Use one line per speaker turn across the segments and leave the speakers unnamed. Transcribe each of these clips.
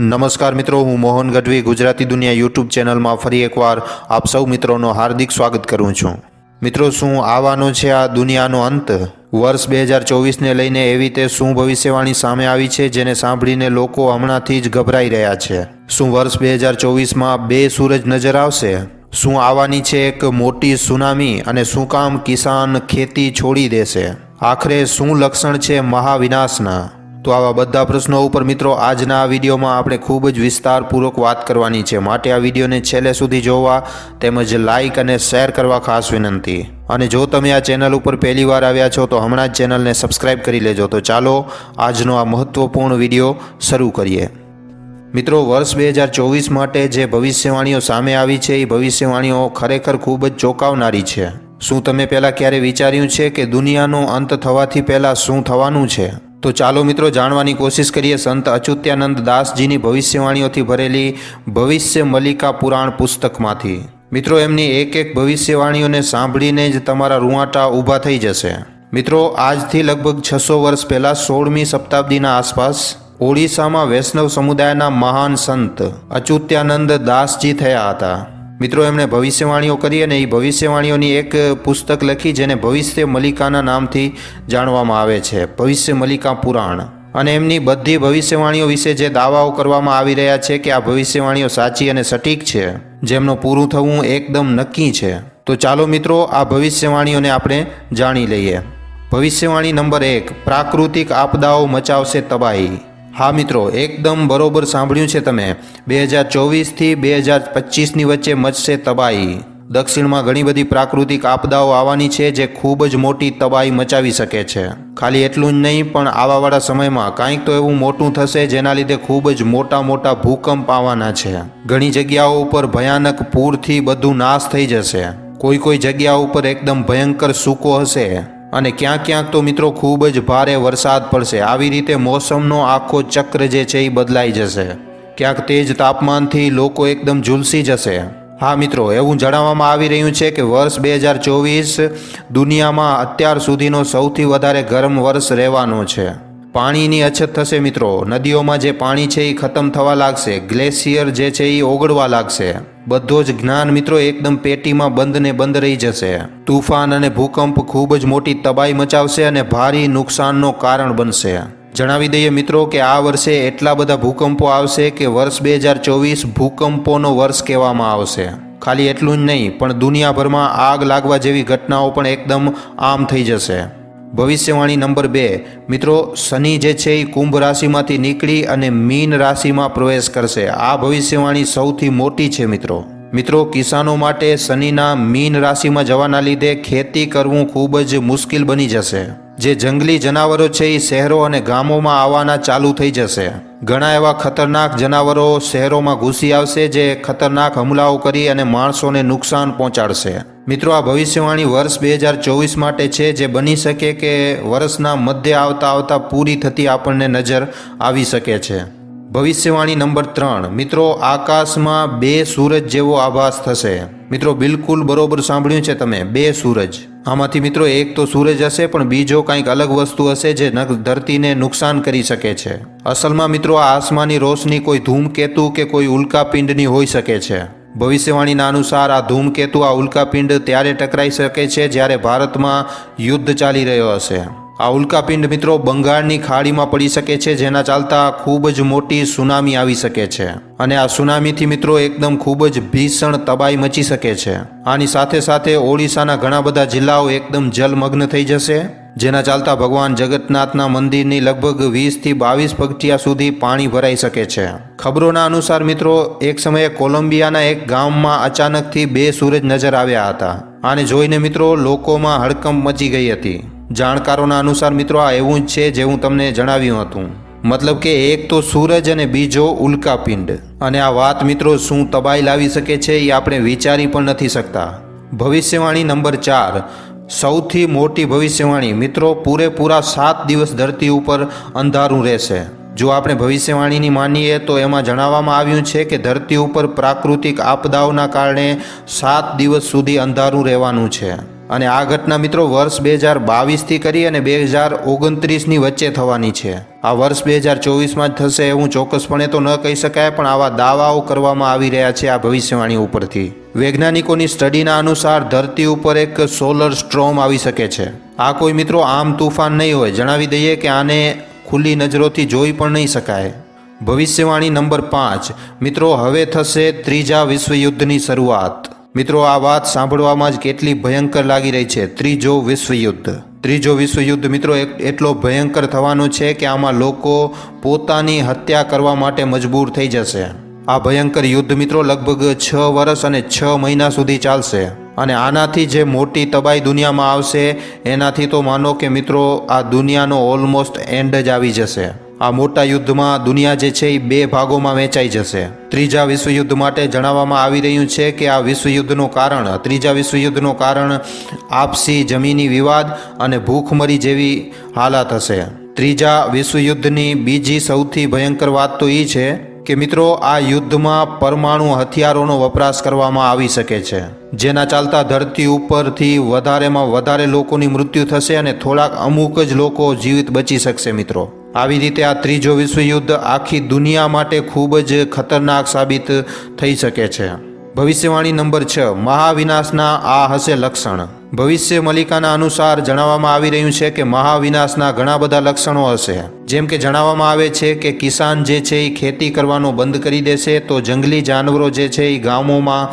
નમસ્કાર મિત્રો, હું મોહન ગઢવી, ગુજરાતી દુનિયા યુટ્યુબ ચેનલમાં ફરી એકવાર આપ સૌ મિત્રોનો હાર્દિક સ્વાગત કરું છું. મિત્રો, શું આવવાનો છે આ દુનિયાનો અંત? વર્ષ બે હજાર ચોવીસને લઈને એવી તે શું ભવિષ્યવાણી સામે આવી છે જેને સાંભળીને લોકો હમણાંથી જ ગભરાઈ રહ્યા છે? શું વર્ષ બે હજાર ચોવીસમાં બે સૂરજ નજર આવશે? શું આવવાની છે એક મોટી સુનામી અને શું કામ કિસાન ખેતી છોડી દેશે? આખરે શું લક્ષણ છે મહાવિનાશના? તો આવા બધા પ્રશ્નો ઉપર મિત્રો આજના આ વિડીયોમાં આપણે ખૂબ જ વિસ્તારપૂર્વક વાત કરવાની છે. માટે આ વિડીયોને છેલ્લે સુધી જોવા તેમજ લાઇક અને શેર કરવા ખાસ વિનંતી. અને જો તમે આ ચેનલ ઉપર પહેલી વાર આવ્યા છો તો હમણાં જ ચેનલને સબસ્ક્રાઇબ કરી લેજો. તો ચાલો આજનો આ મહત્વપૂર્ણ વીડિયો શરૂ કરીએ. મિત્રો, વર્ષ બે હજાર ચોવીસ માટે જે ભવિષ્યવાણીઓ સામે આવી છે, એ ભવિષ્યવાણીઓ ખરેખર ખૂબ જ ચોંકાવનારી છે. શું તમે પહેલાં ક્યારે વિચાર્યું છે કે દુનિયાનો અંત થવાથી પહેલાં શું થવાનું છે? તો ચાલો મિત્રો જાણવાની કોશિશ કરીએ સંત અચ્યુત્યાનંદ દાસજીની ભવિષ્યવાણીઓથી ભરેલી ભવિષ્ય મલિકા પુરાણ પુસ્તકમાંથી. મિત્રો, એમની એક એક ભવિષ્યવાણીઓને સાંભળીને જ તમારા રૂંવાટા ઊભા થઈ જશે. મિત્રો, આજથી લગભગ છસો વર્ષ પહેલાં સોળમી શતાબ્દીના આસપાસ ઓડિશામાં વૈષ્ણવ સમુદાયના મહાન સંત અચ્યુત્યાનંદ દાસજી થયા હતા. મિત્રો, એમણે ભવિષ્યવાણીઓ કરી અને એ ભવિષ્યવાણીઓની એક પુસ્તક લખી, જેને ભવિષ્ય મલિકાના નામથી જાણવામાં આવે છે. ભવિષ્ય મલિકા પુરાણ. અને એમની બધી ભવિષ્યવાણીઓ વિશે જે દાવાઓ કરવામાં આવી રહ્યા છે કે આ ભવિષ્યવાણીઓ સાચી અને સટીક છે, જેમનું પૂરું થવું એકદમ નક્કી છે. તો ચાલો મિત્રો, આ ભવિષ્યવાણીઓને આપણે જાણી લઈએ. ભવિષ્યવાણી નંબર એક, પ્રાકૃતિક આપદાઓ મચાવશે તબાહી. હા મિત્રો, એકદમ બરોબર સાંભળ્યું છે તમે. બે હજાર ચોવીસથી બે હજાર પચીસની વચ્ચે મચશે તબાહી. દક્ષિણમાં ઘણી બધી પ્રાકૃતિક આપદાઓ આવવાની છે જે ખૂબ જ મોટી તબાહી મચાવી શકે છે. ખાલી એટલું જ નહીં, પણ આવાવાળા સમયમાં કાંઈક તો એવું મોટું થશે જેના લીધે ખૂબ જ મોટા મોટા ભૂકંપ આવવાના છે. ઘણી જગ્યાઓ ઉપર ભયાનક પૂરથી બધું નાશ થઈ જશે. કોઈ કોઈ જગ્યા ઉપર એકદમ ભયંકર સૂકો હશે. અને ક્યાંક ક્યાંક તો મિત્રો ખૂબ જ ભારે વરસાદ પડશે. આવી રીતે મોસમનો આખો ચક્ર જે છે એ બદલાઈ જશે. ક્યાંક તેજ તાપમાનથી લોકો એકદમ ઝૂલસી જશે. હા મિત્રો, એવું જણાવવામાં આવી રહ્યું છે કે વર્ષ બે હજાર ચોવીસ દુનિયામાં અત્યાર સુધીનો સૌથી વધારે ગરમ વર્ષ રહેવાનો છે. પાણીની અછત થશે મિત્રો. નદીઓમાં જે પાણી છે એ ખતમ થવા લાગશે. ગ્લેશિયર જે છે એ ઓગળવા લાગશે. બધો જ જ્ઞાન મિત્રો એકદમ પેટીમાં બંધ ને બંધ રહી જશે. તુફાન અને ભૂકંપ ખૂબ જ મોટી તબાહી મચાવશે અને ભારે નુકસાનનો કારણ બનશે. જણાવી દઈએ મિત્રો કે આ વર્ષે એટલા બધા ભૂકંપો આવશે કે વર્ષ બે હજાર ચોવીસ ભૂકંપોનો વર્ષ કહેવામાં આવશે. ખાલી એટલું જ નહીં, પણ દુનિયાભરમાં આગ લાગવા જેવી ઘટનાઓ પણ એકદમ આમ થઈ જશે. ભવિષ્યવાણી નંબર બે. મિત્રો, શનિ જે છે એ કુંભ રાશિમાંથી નીકળી અને મીન રાશિમાં પ્રવેશ કરશે. આ ભવિષ્યવાણી સૌથી મોટી છે, મિત્રો. મિત્રો, કિસાનો માટે શનિના મીન રાશિમાં જવાના લીધે ખેતી કરવું ખૂબ જ મુશ્કેલ બની જશે. જે જંગલી જનાવરો છે એ શહેરો અને ગામોમાં આવવાના ચાલુ થઈ જશે. ઘણા એવા ખતરનાક જનાવરો શહેરોમાં ઘૂસી આવશે જે ખતરનાક હુમલાઓ કરી અને માણસોને નુકસાન પહોંચાડશે. મિત્રો, આ ભવિષ્યવાણી વર્ષ બે હજાર ચોવીસ માટે છે જે બની શકે કે વર્ષના મધ્ય આવતા આવતા પૂરી થતી આપણને નજર આવી શકે છે. ભવિષ્યવાણી નંબર ત્રણ. મિત્રો, આકાશમાં બે સૂરજ જેવો આભાસ થશે. મિત્રો, બિલકુલ બરોબર સાંભળ્યું છે તમે. બે સૂરજ. આમાંથી મિત્રો એક તો સૂરજ હશે, પણ બીજો કંઈક અલગ વસ્તુ હશે જે ધરતીને નુકસાન કરી શકે છે. અસલમાં મિત્રો આ આસમાની રોશની કોઈ ધૂમકેતુ કે કોઈ ઉલ્કાપિંડની હોઈ શકે છે. ભવિષ્યવાણીના અનુસાર આ ધૂમકેતુ, આ ઉલ્કાપિંડ ત્યારે ટકરાઈ શકે છે જ્યારે ભારતમાં યુદ્ધ ચાલી રહ્યો હશે. આ ઉલ્કાપિંડ મિત્રો બંગાળની ખાડીમાં પડી શકે છે, જેના ચાલતા ખૂબ જ મોટી સુનામી આવી શકે છે. અને આ સુનામીથી મિત્રો એકદમ ખૂબ જ ભીષણ તબાહી મચી શકે છે. આની સાથે સાથે ઓડિશાના ઘણા બધા જિલ્લાઓ એકદમ જલમગ્ન થઈ જશે, જેના ચાલતા ભગવાન જગન્નાથના મંદિરની લગભગ વીસથી બાવીસ પગથિયા સુધી પાણી ભરાઈ શકે છે. ખબરોના અનુસાર મિત્રો, એક સમયે કોલંબિયાના એક ગામમાં અચાનકથી બે સૂરજ નજર આવ્યા હતા. આને જોઈને મિત્રો લોકોમાં હડકંપ મચી ગઈ હતી. જાણકારોના અનુસાર મિત્રો આ એવું જ છે જે હું તમને જણાવ્યું હતું. મતલબ કે એક તો સૂરજ અને બીજો ઉલ્કાપિંડ અને આ વાત મિત્રો શું તબાહી લાવી શકે છે એ આપણે વિચારી પણ નથી શકતા. ભવિષ્યવાણી નંબર ચાર. સૌથી મોટી ભવિષ્યવાણી. મિત્રો, પૂરેપૂરા સાત દિવસ ધરતી ઉપર અંધારું રહેશે. જો આપણે ભવિષ્યવાણીની માનીએ તો એમાં જણાવવામાં આવ્યું છે કે ધરતી ઉપર પ્રાકૃતિક આપદાઓના કારણે સાત દિવસ સુધી અંધારું રહેવાનું છે. અને આ ઘટના મિત્રો વર્ષ બે હજાર બાવીસથી કરી અને બે હજાર ઓગણત્રીસની વચ્ચે થવાની છે. આ વર્ષ બે હજાર ચોવીસમાં જ થશે એવું ચોક્કસપણે તો ન કહી શકાય, પણ આવા દાવાઓ કરવામાં આવી રહ્યા છે આ ભવિષ્યવાણી ઉપરથી. વૈજ્ઞાનિકોની સ્ટડીના અનુસાર ધરતી ઉપર એક સોલર સ્ટ્રોમ આવી શકે છે. આ કોઈ મિત્રો આમ તુફાન નહીં હોય. જણાવી દઈએ કે આને ખુલ્લી નજરોથી જોઈ પણ નહીં શકાય. ભવિષ્યવાણી નંબર પાંચ. મિત્રો, હવે થશે ત્રીજા વિશ્વયુદ્ધની શરૂઆત. મિત્રો, આ વાત સાંભળવામાં જ કેટલી ભયંકર લાગી રહી છે. ત્રીજો વિશ્વયુદ્ધ. ત્રીજો વિશ્વયુદ્ધ, મિત્રો એટલો ભયંકર થવાનો છે કે આમાં લોકો પોતાની હત્યા કરવા માટે મજબૂર થઈ જશે. આ ભયંકર યુદ્ધ, મિત્રો, લગભગ છ વર્ષ અને છ મહિના સુધી ચાલશે. અને આનાથી જે મોટી તબાહી દુનિયામાં આવશે, એનાથી તો માનો કે, મિત્રો, આ દુનિયાનો ઓલમોસ્ટ એન્ડ જ આવી જશે. આ મોટા યુદ્ધમાં દુનિયા જે છે એ બે ભાગોમાં વહેંચાઈ જશે. ત્રીજા વિશ્વયુદ્ધ માટે જણાવવામાં આવી રહ્યું છે કે આ વિશ્વયુદ્ધનું કારણ, ત્રીજા વિશ્વયુદ્ધનું કારણ આપસી જમીની વિવાદ અને ભૂખમરી જેવી હાલાત હશે. ત્રીજા વિશ્વયુદ્ધની બીજી સૌથી ભયંકર વાત તો એ છે કે મિત્રો, આ યુદ્ધમાં પરમાણુ હથિયારોનો વપરાશ કરવામાં આવી શકે છે. જેના ચાલતા ધરતી ઉપરથી વધારેમાં વધારે લોકોની મૃત્યુ થશે અને થોડાક અમુક જ લોકો જીવિત બચી શકશે મિત્રો. આવી રીતે આ ત્રીજો વિશ્વયુદ્ધ આખી દુનિયા માટે ખૂબ જ ખતરનાક સાબિત થઈ શકે છે. ભવિષ્યવાણી નંબર છ, મહાવિનાશના આ હશે લક્ષણ. ભવિષ્ય મલિકાના અનુસાર જણાવવામાં આવી રહ્યું છે કે મહાવિનાશના ઘણા બધા લક્ષણો હશે. જેમ કે જણાવવામાં આવે છે કે કિસાન જે છે એ ખેતી કરવાનું બંધ કરી દેશે તો જંગલી જાનવરો જે છે એ ગામોમાં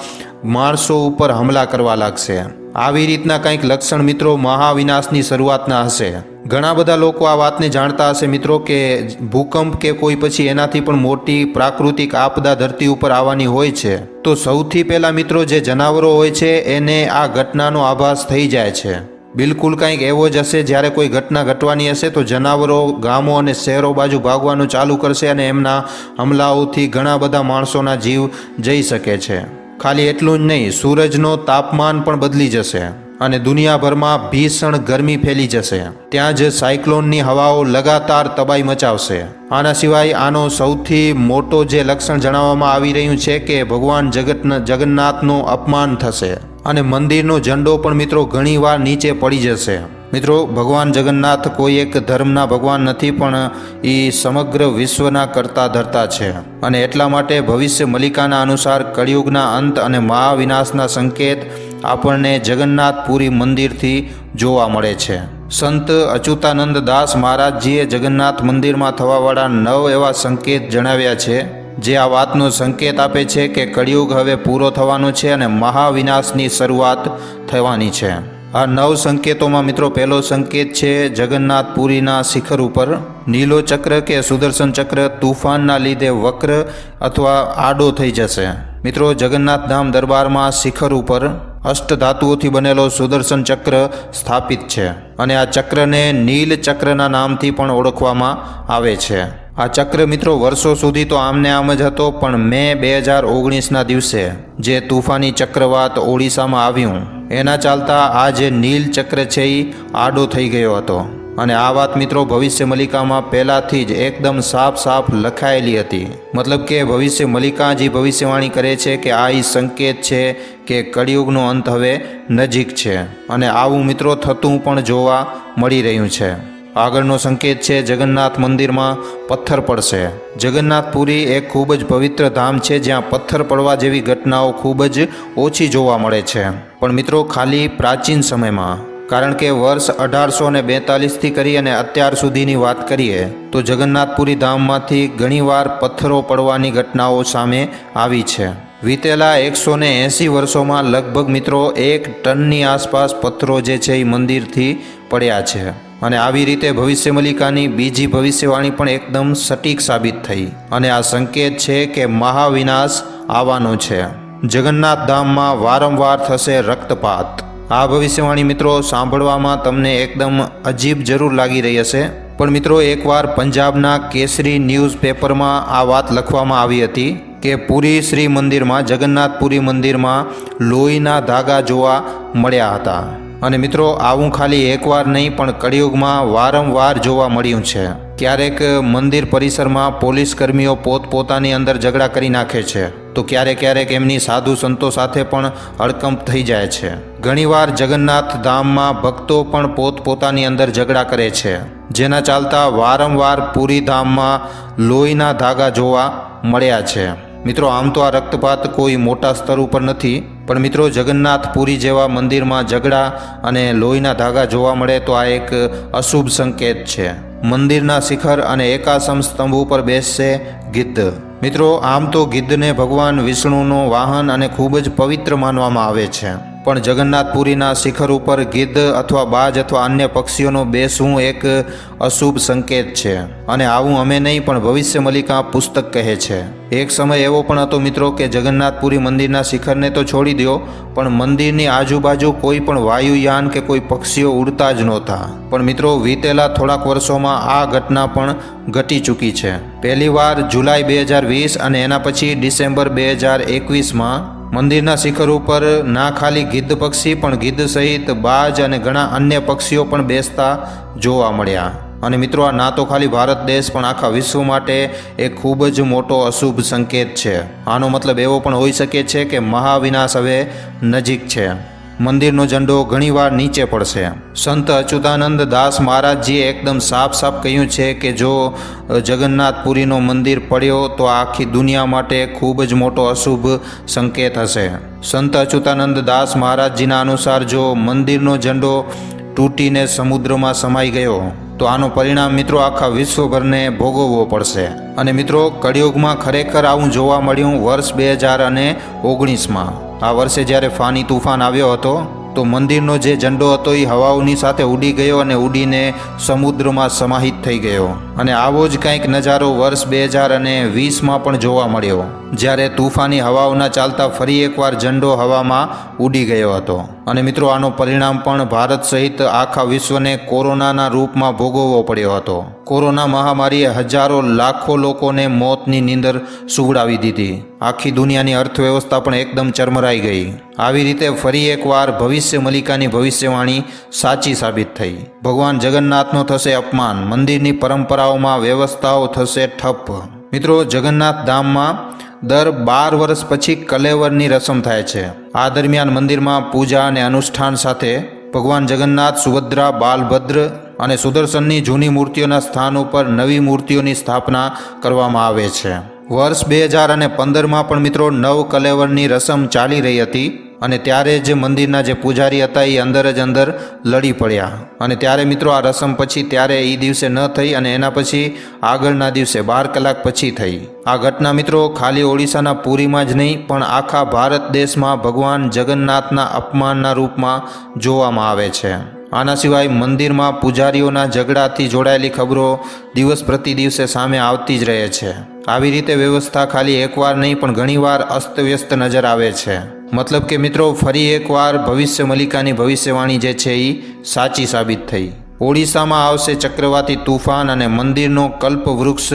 માણસો ઉપર હમલા કરવા લાગશે. આવી રીતના કંઈક લક્ષણ મિત્રો મહાવિનાશની શરૂઆતના હશે. ઘણા બધા લોકો આ વાતને જાણતા હશે મિત્રો કે ભૂકંપ કે કોઈ પછી એનાથી પણ મોટી પ્રાકૃતિક આપદા ધરતી ઉપર આવવાની હોય છે. તો સૌથી પહેલાં મિત્રો જે જનાવરો હોય છે એને આ ઘટનાનો આભાસ થઈ જાય છે. બિલકુલ કંઈક એવો જ હશે જ્યારે કોઈ ઘટના ઘટવાની હશે તો જનાવરો ગામો અને શહેરો બાજુ ભાગવાનું ચાલુ કરશે અને એમના હમલાઓથી ઘણા બધા માણસોના જીવ જઈ શકે છે. ખાલી એટલું જ નહીં, સૂરજનો તાપમાન પણ બદલી જશે અને દુનિયાભરમાં ભીષણ ગરમી ફેલી જશે. ત્યાં જ સાયક્લોનની હવાઓ લગાતાર તબાહી મચાવશે. આના સિવાય આનો સૌથી મોટો જે લક્ષણ જણાવવામાં આવી રહ્યું છે કે ભગવાન જગત જગન્નાથનું અપમાન થશે અને મંદિરનો ઝંડો પણ મિત્રો ઘણીવાર નીચે પડી જશે. મિત્રો, ભગવાન જગન્નાથ કોઈ એક ધર્મના ભગવાન નથી, પણ એ સમગ્ર વિશ્વના કરતા ધરતા છે. અને એટલા માટે ભવિષ્ય મલિકાના અનુસાર કળિયુગના અંત અને મહાવિનાશના સંકેત આપણને જગન્નાથપુરી મંદિરથી જોવા મળે છે. સંત અચ્યુતાનંદ દાસ મહારાજજીએ જગન્નાથ મંદિરમાં થવાવાળા નવ એવા સંકેત જણાવ્યા છે, જે આ વાતનો સંકેત આપે છે કે કળિયુગ હવે પૂરો થવાનો છે અને મહાવિનાશની શરૂઆત થવાની છે. આ નવ સંકેતોમાં મિત્રો, પહેલો સંકેત છે જગન્નાથપુરીના શિખર ઉપર. નીલો ચક્ર કે સુદર્શન ચક્ર તુફાનના લીધે વક્ર અથવા આડો થઈ જશે. મિત્રો, જગન્નાથ ધામ દરબારમાં શિખર ઉપર અષ્ટધાતુઓથી બનેલો સુદર્શન ચક્ર સ્થાપિત છે અને આ ચક્રને નીલ ચક્રના નામથી પણ ઓળખવામાં આવે છે. આ ચક્ર મિત્રો, વર્ષો સુધી તો આમને આમ જ હતો, પણ મે બે હજાર ઓગણીસના દિવસે જે તુફાની ચક્રવાત ઓડિશામાં આવ્યું. એના ચાલતા આ જે નીલ ચક્ર છે એ આડો થઈ ગયો હતો. અને આ વાત મિત્રો ભવિષ્ય મલિકામાં પહેલાંથી જ એકદમ સાફ સાફ લખાયેલી હતી. મતલબ કે ભવિષ્ય મલિકા જે ભવિષ્યવાણી કરે છે કે આ એ સંકેત છે કે કળિયુગનો અંત હવે નજીક છે. અને આવું મિત્રો થતું પણ જોવા મળી રહ્યું છે. આગળનો સંકેત છે, જગન્નાથ મંદિરમાં પથ્થર પડશે. જગન્નાથપુરી એક ખૂબ જ પવિત્ર ધામ છે, જ્યાં પથ્થર પડવા જેવી ઘટનાઓ ખૂબ જ ઓછી જોવા મળે છે. પણ મિત્રો, ખાલી પ્રાચીન સમયમાં, કારણ કે વર્ષ અઢારસો ને બેતાલીસથી કરી અને અત્યાર સુધીની વાત કરીએ, તો જગન્નાથપુરી ધામમાંથી ઘણીવાર પથ્થરો પડવાની ઘટનાઓ સામે આવી છે. વીતેલા એકસો ને એંસી વર્ષોમાં લગભગ મિત્રો, એક ટનની આસપાસ પથ્થરો જે છે એ મંદિરથી પડ્યા છે. અને આવી રીતે ભવિષ્ય મલિકાની બીજી ભવિષ્યવાણી પણ એકદમ સટીક સાબિત થઈ. અને આ સંકેત છે કે મહાવિનાશ આવવાનો છે. જગન્નાથ ધામમાં વારંવાર થશે રક્તપાત. આ ભવિષ્યવાણી મિત્રો સાંભળવામાં તમને એકદમ અજીબ જરૂર લાગી રહી હશે. પણ મિત્રો એકવાર પંજાબના કેસરી ન્યૂઝ પેપરમાં આ વાત લખવામાં આવી હતી કે પુરી શ્રી મંદિરમાં, જગન્નાથપુરી મંદિરમાં લોહીના ધાગા જોવા મળ્યા હતા. અને મિત્રો, આવું ખાલી એકવાર નહીં, પણ કળિયુગમાં વારંવાર જોવા મળ્યું છે. ક્યારેક મંદિર પરિસરમાં પોલીસ કર્મીઓ પોતપોતાની અંદર ઝઘડા કરી નાખે છે. તો ક્યારેક ક્યારેક એમની સાધુ સંતો સાથે પણ હડકંપ થઈ જાય છે. ઘણીવાર જગન્નાથ ધામમાં ભક્તો પણ પોતપોતાની અંદર ઝઘડા કરે છે. જેના ચાલતા વારંવાર પુરી ધામમાં લોહીના ધાગા જોવા મળ્યા છે. મિત્રો, આમ તો આ રક્તપાત કોઈ મોટા સ્તર ઉપર નથી, પણ મિત્રો, જગન્નાથપુરી જેવા મંદિરમાં ઝઘડા અને લોહીના ધાગા જોવા મળે તો આ એક અશુભ સંકેત છે. મંદિરના શિખર અને એકાસમ સ્તંભ ઉપર બેસશે ગિદ્ધ. મિત્રો, આમ તો ગિદ્ધને ભગવાન વિષ્ણુનો વાહન અને ખૂબ જ પવિત્ર માનવામાં આવે છે. પણ જગન્નાથપુરીના શિખર ઉપર ગિદ્ધ અથવા બાજ અથવા અન્ય પક્ષીઓનો બેસવું એક અશુભ સંકેત છે. અને આવું અમે નહીં, પણ ભવિષ્ય મલિકા પુસ્તક કહે છે. એક સમય એવો પણ હતો મિત્રો કે જગન્નાથપુરી મંદિરના શિખરને તો છોડી દો પણ મંદિરની આજુબાજુ કોઈ પણ વાયુયાન કે કોઈ પક્ષીઓ ઉડતા જ નહોતા. પણ મિત્રો, વીતેલા થોડાક વર્ષોમાં આ ઘટના પણ ઘટી ચૂકી છે. પહેલીવાર જુલાઈ બે હજાર વીસ અને એના પછી ડિસેમ્બર બે હજાર એકવીસમાં મંદિરના શિખર ઉપર ના ખાલી ગિદ્ધ પક્ષી પણ ગિદ્ધ સહિત બાજ અને ઘણા અન્ય પક્ષીઓ પણ બેસતા જોવા મળ્યા. અને મિત્રો, આ ના તો ખાલી ભારત દેશ, પણ આખા વિશ્વ માટે એક ખૂબ જ મોટો અશુભ સંકેત છે. આનો મતલબ એવો પણ હોઈ શકે છે કે મહાવિનાશ હવે નજીક છે. મંદિરનો ઝંડો ઘણીવાર નીચે પડશે. સંત અચ્યુતાનંદ દાસ મહારાજજીએ એકદમ સાફ સાફ કહ્યું છે કે જો જગન્નાથપુરીનો મંદિર પડ્યો તો આખી દુનિયા માટે ખૂબ જ મોટો અશુભ સંકેત હશે. સંત અચ્યુતાનંદ દાસ મહારાજજીના અનુસાર જો મંદિરનો ઝંડો તૂટીને સમુદ્રમાં સમાઈ ગયો, તો આનું પરિણામ મિત્રો આખા વિશ્વભરને ભોગવવો પડશે. અને મિત્રો, કળિયુગમાં ખરેખર આવું જોવા મળ્યું વર્ષ બે હજાર અને ઓગણીસમાં. આ વર્ષે જ્યારે ફાની તુફાન આવ્યો હતો, તો મંદિરનો જે ઝંડો હતો એ હવાઓની સાથે ઉડી ગયો અને ઉડીને સમુદ્રમાં સમાહિત થઈ ગયો. અને આવો જ કંઈક નજારો વર્ષ બે હજાર અને વીસમાં પણ જોવા મળ્યો, જ્યારે તુફાની હવાઓના ચાલતા ફરી એકવાર ઝંડો હવામાં ઉડી ગયો હતો. અને મિત્રો, આનો પરિણામ પણ ભારત સહિત આખા વિશ્વને કોરોનાના રૂપમાં ભોગવવો પડ્યો હતો. કોરોના મહામારીએ હજારો લાખો લોકોને મોતની નીંદર સુવડાવી દીધી. આખી દુનિયાની અર્થવ્યવસ્થા પણ એકદમ ચરમરાઈ ગઈ. આવી રીતે ફરી એકવાર ભવિષ્ય મલિકાની ભવિષ્યવાણી સાચી સાબિત થઈ. ભગવાન જગન્નાથનો થશે અપમાન. મંદિરની પરંપરાઓમાં વ્યવસ્થાઓ થશે ઠપ મિત્રો, જગન્નાથ ધામમાં દર બાર વર્ષ પછી કલેવરની રસમ થાય છે. આ દરમિયાન મંદિરમાં પૂજા અને અનુષ્ઠાન સાથે ભગવાન જગન્નાથ, સુભદ્રા, બાલભદ્ર અને સુદર્શનની જૂની મૂર્તિઓના સ્થાન ઉપર નવી મૂર્તિઓની સ્થાપના કરવામાં આવે છે. વર્ષ બે હજાર અને પંદરમાં પણ મિત્રો નવ કલેવરની રસમ ચાલી રહી હતી અને ત્યારે જે મંદિરના જે પૂજારી હતા એ અંદર જ અંદર લડી પડ્યા. અને ત્યારે મિત્રો આ રસમ પછી ત્યારે એ દિવસે ન થઈ અને એના પછી આગળના દિવસે બાર કલાક પછી થઈ. આ ઘટના મિત્રો ખાલી ઓડિશાના પુરીમાં જ નહીં, પણ આખા ભારત દેશમાં ભગવાન જગન્નાથના અપમાનના રૂપમાં જોવામાં આવે છે. આના સિવાય મંદિરમાં પૂજારીઓના ઝઘડાથી જોડાયેલી ખબરો દિવસ પ્રતિ દિવસે સામે આવતી જ રહે છે. આવી રીતે વ્યવસ્થા ખાલી એકવાર નહીં, પણ ઘણીવાર અસ્તવ્યસ્ત નજર આવે છે. મતલબ કે મિત્રો, ફરી એકવાર ભવિષ્ય મલિકાની ભવિષ્યવાણી જે છે એ સાચી સાબિત થઈ. ઓડિશામાં આવશે ચક્રવાતી તુફાન અને મંદિરનો કલ્પવૃક્ષ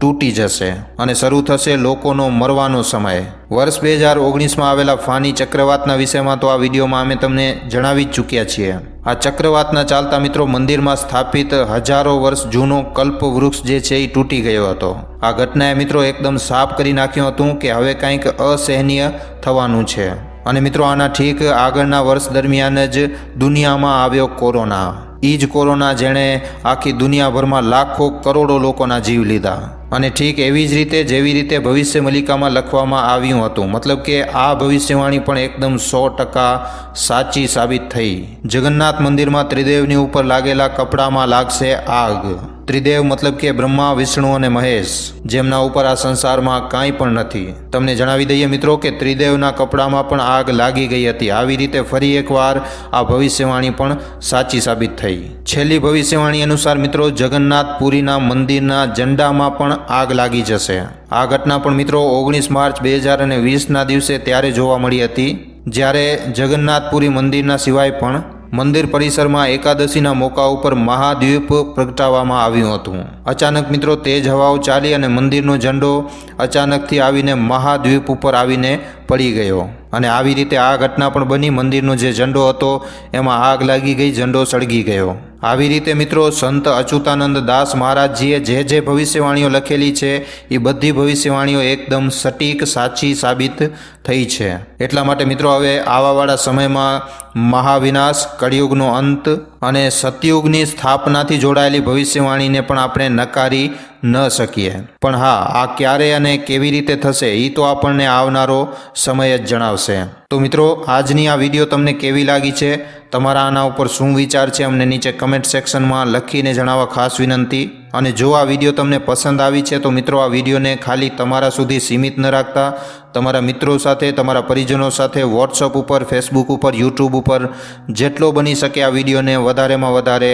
તૂટી જશે અને શરૂ થશે લોકોનો મરવાનો સમય. વર્ષ બે હજાર ઓગણીસમાં આવેલા ફાની ચક્રવાતના વિષયમાં તો આ વિડીયોમાં અમે તમને જણાવી જ ચૂક્યા છીએ. આ ચક્રવાતના ચાલતા મિત્રો મંદિરમાં સ્થાપિત હજારો વર્ષ જૂનો કલ્પવૃક્ષ જે છે એ તૂટી ગયો હતો. આ ઘટનાએ મિત્રો એકદમ સાફ કરી નાખ્યું હતું કે હવે કંઈક અસહનીય થવાનું છે. અને મિત્રો આના ઠીક આગળના વર્ષ દરમિયાન જ દુનિયામાં આવ્યો કોરોના. એ જ કોરોના જેણે આખી દુનિયાભરમાં લાખો કરોડો લોકોના જીવ લીધા. અને ઠીક એવી જ રીતે જેવી રીતે ભવિષ્ય મલિકામાં લખવામાં આવ્યું હતું. મતલબ કે આ ભવિષ્યવાણી પણ એકદમ સો ટકા સાચી સાબિત થઈ. જગન્નાથ મંદિરમાં ત્રિદેવની ઉપર લાગેલા કપડામાં લાગશે આગ. ત્રિદેવ મતલબ કે બ્રહ્મા, વિષ્ણુ અને મહેશ, જેમના ઉપર આ સંસારમાં કાંઈ પણ નથી. તમને જણાવી દઈએ મિત્રો કે ત્રિદેવના કપડામાં પણ આગ લાગી ગઈ હતી. આવી રીતે ફરી એકવાર આ ભવિષ્યવાણી પણ સાચી સાબિત થઈ. છેલ્લી ભવિષ્યવાણી અનુસાર મિત્રો જગન્નાથ પુરીના મંદિરના ઝંડામાં પણ આગ લાગી જશે. આ ઘટના પણ મિત્રો ઓગણીસ માર્ચ બે હજાર અને વીસના દિવસે ત્યારે જોવા મળી હતી, જ્યારે જગન્નાથપુરી મંદિરના સિવાય પણ મંદિર પરિસરમાં એકાદશીના મોકા ઉપર મહાદ્વીપ પ્રગટાવવામાં આવ્યું હતું. અચાનક મિત્રો તેજ હવાઓ ચાલી અને મંદિરનો ઝંડો અચાનકથી આવીને મહાદ્વીપ ઉપર આવીને પડી ગયો. અને આવી રીતે આ ઘટના પણ બની. મંદિરનો જે ઝંડો હતો, એમાં આગ લાગી ગઈ, ઝંડો સળગી ગયો. આવી રીતે મિત્રો, સંત અચ્યુતાનંદ દાસ મહારાજજીએ જે જે ભવિષ્યવાણીઓ લખેલી છે, એ બધી ભવિષ્યવાણીઓ એકદમ સટીક, સાચી સાબિત થઈ છે. એટલા માટે મિત્રો, હવે આવાવાળા સમયમાં મહાવિનાશ, કળિયુગનો અંત અને સતયુગની સ્થાપનાથી જોડાયેલી ભવિષ્યવાણીને પણ આપણે નકારી ન શકીએ. પણ હા, આ ક્યારે અને કેવી રીતે થશે એ તો આપણને આવનારો સમય જ જણાવશે. તો મિત્રો, આજની આ વીડિયો તમને કેવી લાગી છે? તમારા આના ઉપર શું વિચાર છે? અમને નીચે કમેન્ટ સેક્શનમાં લખીને જણાવવા ખાસ વિનંતી. અને જો આ વીડિયો તમને પસંદ આવી છે, તો મિત્રો, આ વિડીયોને ખાલી તમારા સુધી સીમિત ન રાખતા. તમારા મિત્રો સાથે, તમારા પરિજનો સાથે વોટ્સઅપ ઉપર ફેસબુક ઉપર યુટ્યુબ ઉપર જેટલો બની શકે આ વિડીયોને વધારેમાં વધારે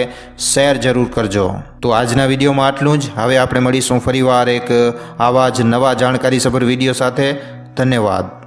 શેર જરૂર કરજો. તો આજના વિડીયોમાં આટલું જ. હવે આપણે મળીશું ફરીવાર એક આવા જ નવા જાણકારીસભર વીડિયો સાથે. ધન્યવાદ.